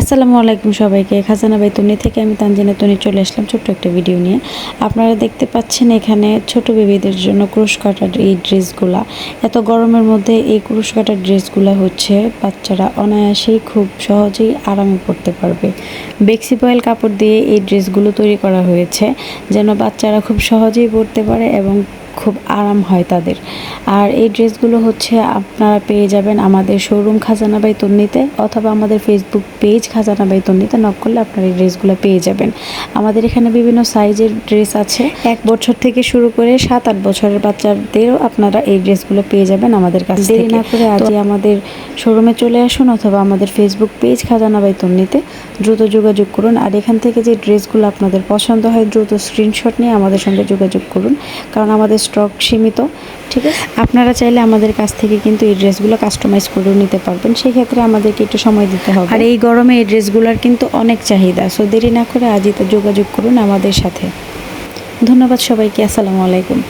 আসসালামু আলাইকুম সবাইকে। খাজানা বাই তনি থেকে আমি তানজিনা তনি চলে আসলাম ছোট্ট একটা ভিডিও নিয়ে। আপনারা দেখতে পাচ্ছেন এখানে ছোট বেবিদের জন্য ক্রুশ কাটার এই ড্রেসগুলা। এত গরমের মধ্যে এই ক্রুশ কাটার ড্রেসগুলা হচ্ছে বাচ্চারা অনায়াসেই খুব সহজেই আরামে পড়তে পারবে। বেক্সি বয়েল কাপড় দিয়ে এই ড্রেসগুলো তৈরি করা হয়েছে, যেন বাচ্চারা খুব সহজেই পড়তে পারে এবং খুব আরাম হয় তাদের। আর এই ড্রেসগুলো হচ্ছে আপনারা পেয়ে যাবেন আমাদের শোরুম খাজানা বাই তন্নিতে অথবা আমাদের ফেসবুক পেজ খাজানা বাই তন্নিতে। নক করলে আপনারা এই ড্রেসগুলো পেয়ে যাবেন। আমাদের এখানে বিভিন্ন সাইজের ড্রেস আছে। এক বছর থেকে শুরু করে সাত আট বছরের বাচ্চাদেরও আপনারা এই ড্রেসগুলো পেয়ে যাবেন আমাদের কাছে দেরি না করে আজই আমাদের শোরুমে চলে আসুন অথবা আমাদের ফেসবুক পেজ খাজানা বাই তন্নিতে দ্রুত যোগাযোগ করুন। আর এখান থেকে যে ড্রেসগুলো আপনাদের পছন্দ হয় দ্রুত স্ক্রিনশট নিয়ে আমাদের সঙ্গে যোগাযোগ করুন। কারণ আমাদের স্টক সীমিত, ঠিক আছে? আপনারা চাইলে আমাদের কাছ থেকে কিন্তু এই ড্রেসগুলো কাস্টমাইজ করেও নিতে পারবেন সেই ক্ষেত্রে আমাদেরকে একটু সময় দিতে হবে। আর এই গরমে এই ড্রেসগুলোর কিন্তু অনেক চাহিদা সো দেরি না করে আজই তো যোগাযোগ করুন আমাদের সাথে। ধন্যবাদ সবাইকে, আসসালামু আলাইকুম।